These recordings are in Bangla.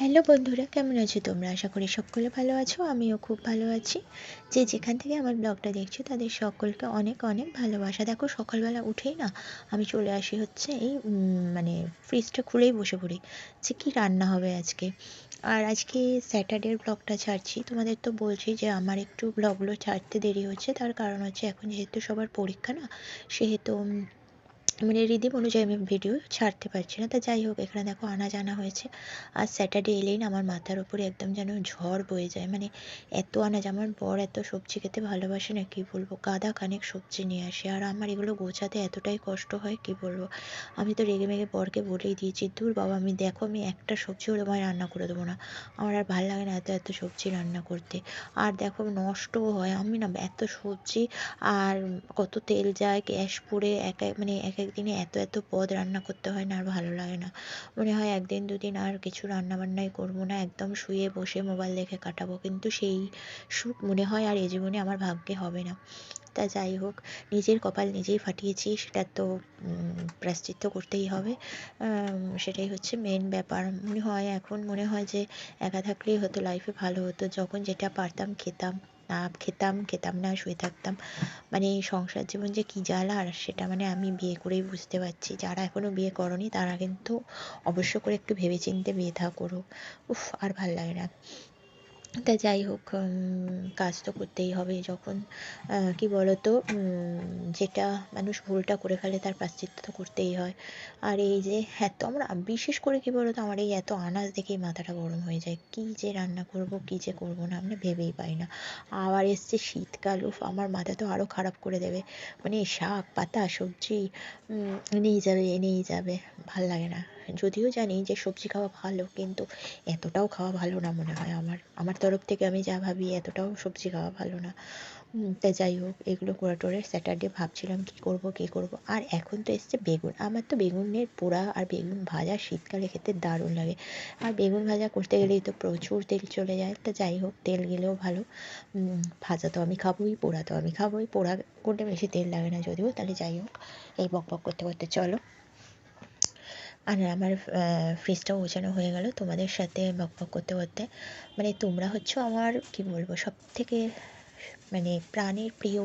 হ্যালো বন্ধুরা, কেমন আছো তোমরা? আশা করি সকলে ভালো আছো, আমিও খুব ভালো আছি। যে যেখান থেকে আমার ব্লগটা দেখছ, তাদের সকলকে অনেক অনেক ভালোবাসা। দেখো, সকালবেলা উঠেই না, আমি চলে আসি হচ্ছে এই মানে ফ্রিজটা খুলেই বসে পড়ি যে কী রান্না হবে আজকে। আর আজকে স্যাটারডের ব্লগটা ছাড়ছি। তোমাদের তো বলছি যে আমার একটু ব্লগগুলো ছাড়তে দেরি হচ্ছে, তার কারণ হচ্ছে এখন যেহেতু সবার পরীক্ষা না, সেহেতু মানে রিদিম অনুযায়ী আমি ভিডিও ছাড়তে পারছি না। তা যাই হোক, এখানে দেখো আনা জানা হয়েছে। আর স্যাটারডে এলেই না আমার মাথার উপরে একদম যেন ঝড় বয়ে যায়। মানে এত আনাজ, আমার বর এত সবজি খেতে ভালোবাসে না, কী বলব? গাদা খানিক সবজি নিয়ে আসে। আর আমার এগুলো গোছাতে এতটাই কষ্ট হয়, কী বলব? আমি তো রেগে মেগে বরকে বলেই দিয়েছি, দূর বাবা, আমি দেখো, আমি একটা সবজি হলে তোমায় রান্না করে দেবো না। আমার আর ভালো লাগে না এত এত সবজি রান্না করতে। আর দেখো নষ্টও হয়, আমি না এত সবজি আর কত তেল যায় গ্যাস পুড়ে, এক এক মানে এক এক দিনে এত এত পদ রান্না করতে হয় না আর ভালো লাগে না। মনে হয় একদিন দুদিন আর কিছু রান্নাবান্নাই করব না, একদম শুয়ে বসে মোবাইল দেখে কাটাবো। কিন্তু সেই সুখ মনে হয় আর এ জীবনে আমার ভাগ্যে হবে না। তা যাই হোক, নিজের কপাল নিজেই ফাটিয়েছি, সেটা তো প্রাশ্চিত্য করতেই হবে। সেটাই হচ্ছে মেন ব্যাপার। মনে হয় এখন, মনে হয় যে একা থাকলেই হতো লাইফে ভালো হতো। যখন যেটা পারতাম খেতাম। না খেতাম খেতাম না, শুয়ে থাকতাম। মানে সংসার জীবন যে কী জ্বালা আর সেটা মানে আমি বিয়ে করেই বুঝতে পারছি। যারা এখনও বিয়ে করনি তারা কিন্তু অবশ্য করে একটু ভেবে বিয়ে থা করো উফ, আর ভালো লাগে না। তা যাই হোক কাজ তো করতেই হবে যখন। কি বলতো যেটা মানুষ ভুলটা করে ফেলে তার প্রাশ্চিত্য তো করতেই হয়। আর এই যে এত আমরা বিশেষ করে কী বলতো, আমার এই এত আনাজ দেখেই মাথাটা গরম হয়ে যায়। কী যে রান্না করব, কী যে করব না আমরা ভেবেই পাই না। আবার এসছে শীতকাল, উফ, আমার মাথা তো আরও খারাপ করে দেবে। মানে শাক, পাতা, সবজি এনেই যাবে এনেই যাবে, ভালো লাগে না। যদিও জানি যে সবজি খাওয়া ভালো, কিন্তু এতটাও খাওয়া ভালো না মনে হয় আমার। আমার তরফ থেকে আমি যা ভাবি, এতটাও সবজি খাওয়া ভালো না। তা যাই হোক, এগুলো করে টোরে স্যাটারডে ভাবছিলাম কী করব কী করব। আর এখন তো এসছে বেগুন। আমার তো বেগুনের পোড়া আর বেগুন ভাজা শীতকালে খেতে দারুণ লাগে। আর বেগুন ভাজা করতে গেলেই তো প্রচুর তেল চলে যায়। তা যাই হোক, তেল গেলেও ভালো। ভাজা তো আমি খাবোই, পোড়া তো আমি খাবোই। পোড়া করলে বেশি তেল লাগে না যদিও, তাহলে যাই হোক, এই বক বক করতে করতে চলো। আর আমার ফ্রিজটাও গোছানো হয়ে গেল। তোমাদের সাথে বকবক বক করতে করতে মানে তোমরা হচ্ছে আমার, কি বলব সব থেকে মানে প্রাণের প্রিয়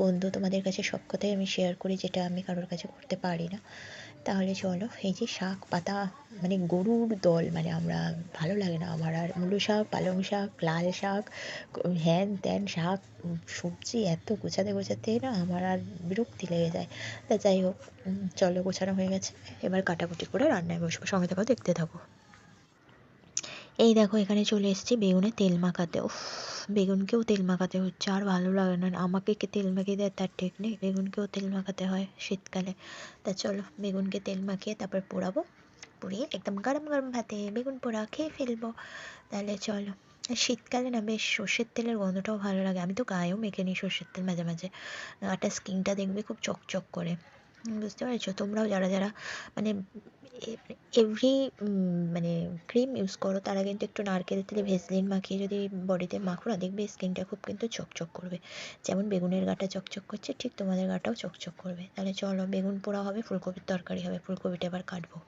বন্ধু। তোমাদের কাছে সব কথাই আমি শেয়ার করি, যেটা আমি কারোর কাছে করতে পারি না। তাহলে চলো, এই যে শাক পাতা মানে গরুর দল মানে আমরা ভালো লাগে না আমার। আর মুলো শাক, পালং শাক, লাল শাক, হ্যান ত্যান শাক, সবজি এত গোছাতে গোছাতে না আমার আর বিরক্তি লেগে যায়। তা যাই হোক চলো গোছানো হয়ে গেছে। এবার কাটাকুটি করে রান্নায় বসবো। সঙ্গে থাকো, দেখতে থাকো। এই দেখো, এখানে চলে এসেছি বেগুনে তেল মাখাতে। উফ, বেগুনকেও তেল মাখাতে হচ্ছে, আর ভালো লাগে না। আমাকে কে তেল মাখিয়ে দেয় তার ঠিক নেই। বেগুনকেও তেল মাখাতে হয় শীতকালে। তা চলো, বেগুনকে তেল মাখিয়ে তারপর পোড়াবো। পুড়িয়ে একদম গরম গরম ভাতে বেগুন পোড়া খেয়ে ফেলব। তাহলে চলো। শীতকালে না বেশ সর্ষের তেলের গন্ধটাও ভালো লাগে। আমি তো গায়েও মেখে নিই সর্ষের তেল মাঝে মাঝে। একটা স্কিনটা দেখবে খুব চকচক করে। বুঝতে পেরেছ? তোমরাও যারা যারা মানে এভরি মানে ক্রিম ইউজ করো, তারা কিন্তু একটু নারকেল তেলে ভেসলিন মাখিয়ে যদি বডিতে মাখো না, দেখবে স্কিনটা খুব কিন্তু চকচক করবে। যেমন বেগুনের গাটা চকচক করছে, ঠিক তোমাদের গাটাও চকচক করবে। তাহলে চলো, বেগুন পোড়া হবে, ফুলকপির তরকারি হবে, ফুলকপিটা এবার কাটবো।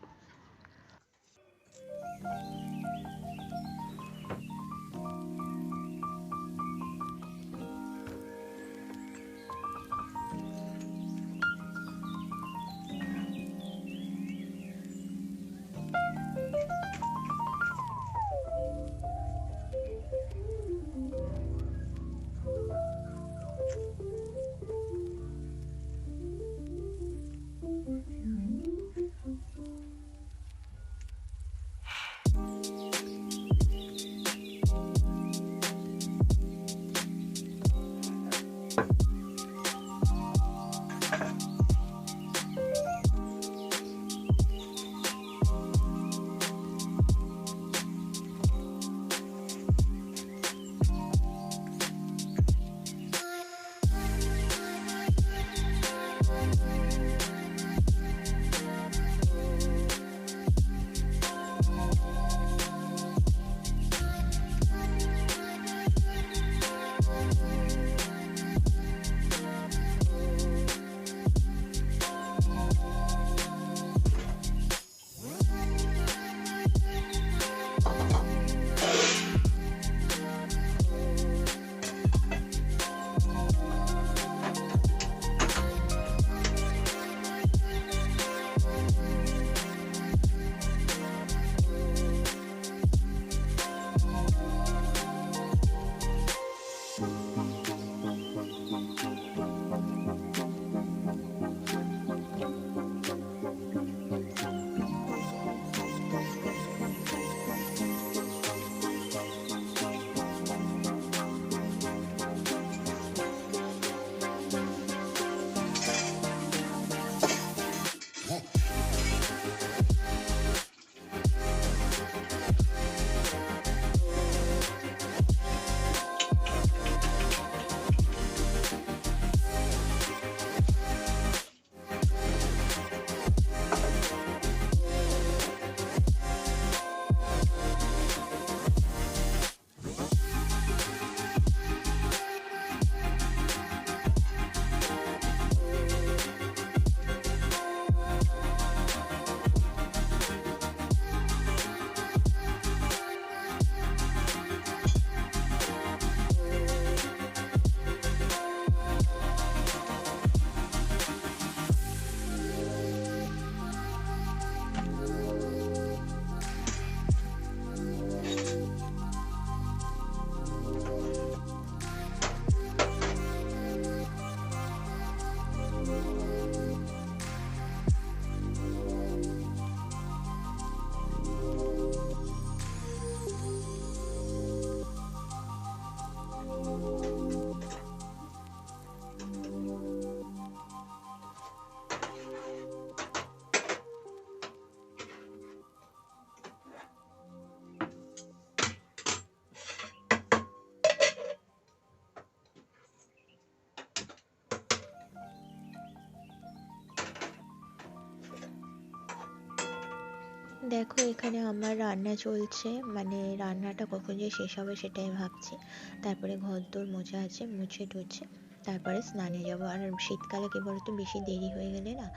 দেখো, এখানে আমার রান্না চলছে। মানে রান্নাটা কখন যে শেষ হবে সেটাই ভাবছি। তারপরে ঘর দোর মোছা আছে, মুছে টুছে, তারপরে স্নানে যাব। আর শীতকালে কী বলতো, বেশি দেরি হয়ে গেলে না,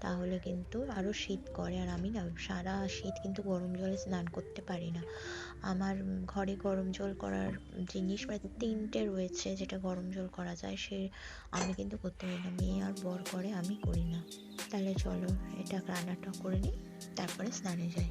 তাহলে কিন্তু আরও শীত করে। আর আমি না, সারা শীত কিন্তু গরম জলে স্নান করতে পারি না। আমার ঘরে গরম জল করার জিনিস মানে তিনটে রয়েছে, যেটা গরম জল করা যায়, সে আমি কিন্তু করতে পারি না। মেয়ে আর বর করে, আমি করি না। তাহলে চলো এটা রান্নাটা করে নিই তারপরে স্নানে যাই।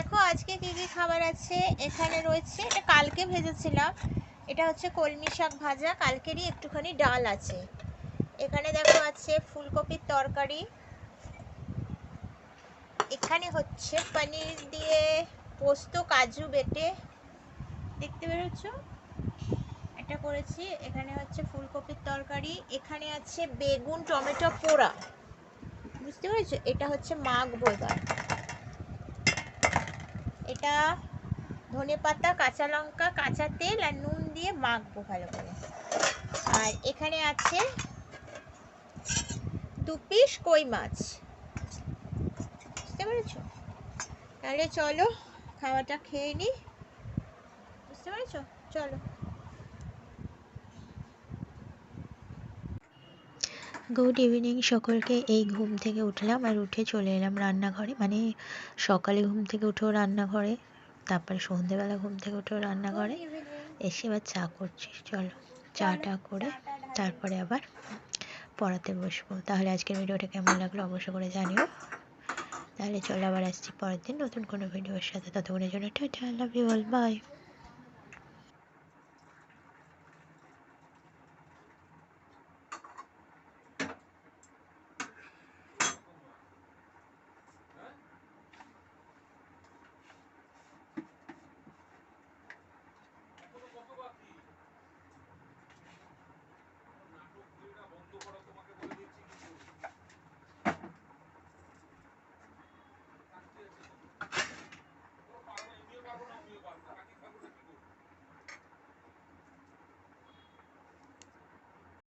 দেখো, আজকে কি কি খাবার আছে? এখানে রয়েছে, এটা কালকে ভেজেছিলাম। এটা হচ্ছে কলমি শাক ভাজা, কালকেরই একটুখানি ডাল আছে। এখানে দেখো আছে ফুলকপির তরকারি। এখানে হচ্ছে পনির দিয়ে পোস্ত, কাজু বেটে। দেখতে বেরোচ্ছ এটা করেছি। এখানে হচ্ছে ফুলকপির তরকারি। এখানে আছে বেগুন, টমেটো, পোড়া। বুঝতে পেরেছ? এটা হচ্ছে মাখবো এবার। এটা ধনে পাতা, কাঁচা লঙ্কা, কাঁচা তেল আর নুন দিয়ে মাখবো ভালো করে। আর এখানে আছে দু পিস কই মাছ। বুঝতে পেরেছ? তাহলে চলো, খাওয়াটা খেয়ে নিই বুঝতে পেরেছ? চলো। গুড ইভিনিং সকলকে। এই ঘুম থেকে উঠলাম আর উঠে চলে এলাম রান্নাঘরে। মানে সকালে ঘুম থেকে উঠেও রান্নাঘরে, তারপরে সন্ধেবেলা ঘুম থেকে উঠেও রান্নাঘরে। এসে এবার চা করছি। চলো, চাটা করে তারপরে আবার পড়াতে বসবো। তাহলে আজকের ভিডিওটা কেমন লাগল অবশ্যই করে জানিও। তাহলে চলো আবার আসছি পরের দিন নতুন কোনো ভিডিওর সাথে। ততক্ষণের জন্য tata love you all bye